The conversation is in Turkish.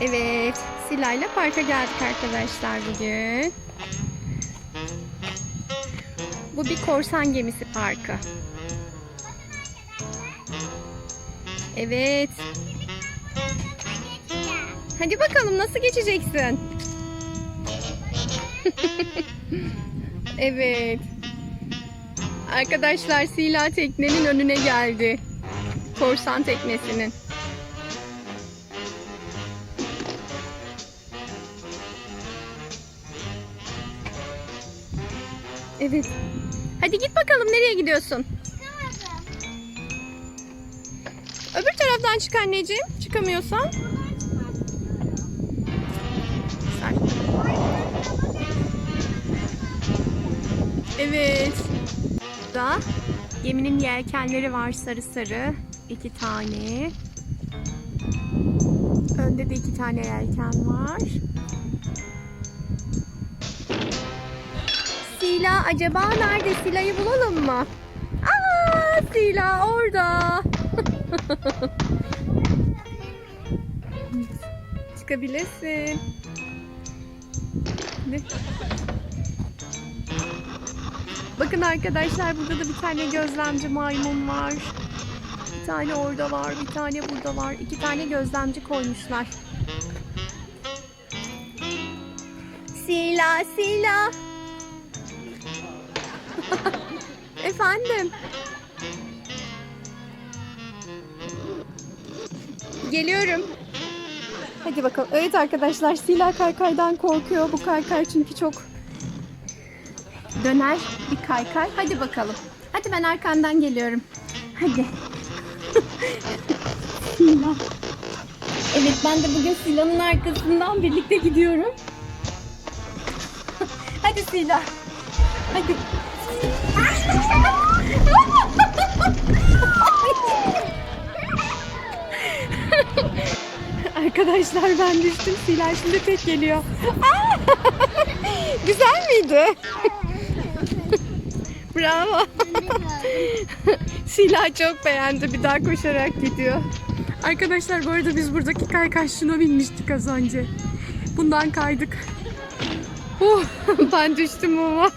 Evet, Sila ile parka geldik arkadaşlar bugün. Bu bir korsan gemisi parkı. Evet. Hadi bakalım nasıl geçeceksin? evet. Arkadaşlar Sila teknenin önüne geldi. Korsan teknesinin. Evet. Hadi git bakalım nereye gidiyorsun? Öbür taraftan çık anneciğim. Çıkamıyorsan. Evet. Burada geminin yelkenleri var sarı sarı. iki tane. Önde de iki tane yelken var. Sila acaba nerede? Sila'yı bulalım mı? Aa, Sila orada. Çıkabilirsin. Bakın arkadaşlar burada da bir tane gözlemci maymun var. Bir tane orada var, bir tane burada var. İki tane gözlemci koymuşlar. Sila, Sila. Efendim. Geliyorum. Hadi bakalım. Evet arkadaşlar Sila kaykaydan korkuyor. Bu kaykay çünkü çok döner bir kaykay. Hadi bakalım. Hadi ben arkandan geliyorum. Hadi. Sila. Evet ben de bugün Sila'nın arkasından birlikte gidiyorum. Hadi Sila. Hadi. Arkadaşlar ben düştüm. Sila şimdi tek geliyor. Aa! Güzel miydi? Bravo. Sila çok beğendi. Bir daha koşarak gidiyor. Arkadaşlar bu arada biz buradaki kaykaşına binmiştik az önce. Bundan kaydık. Uh, ben düştüm ama.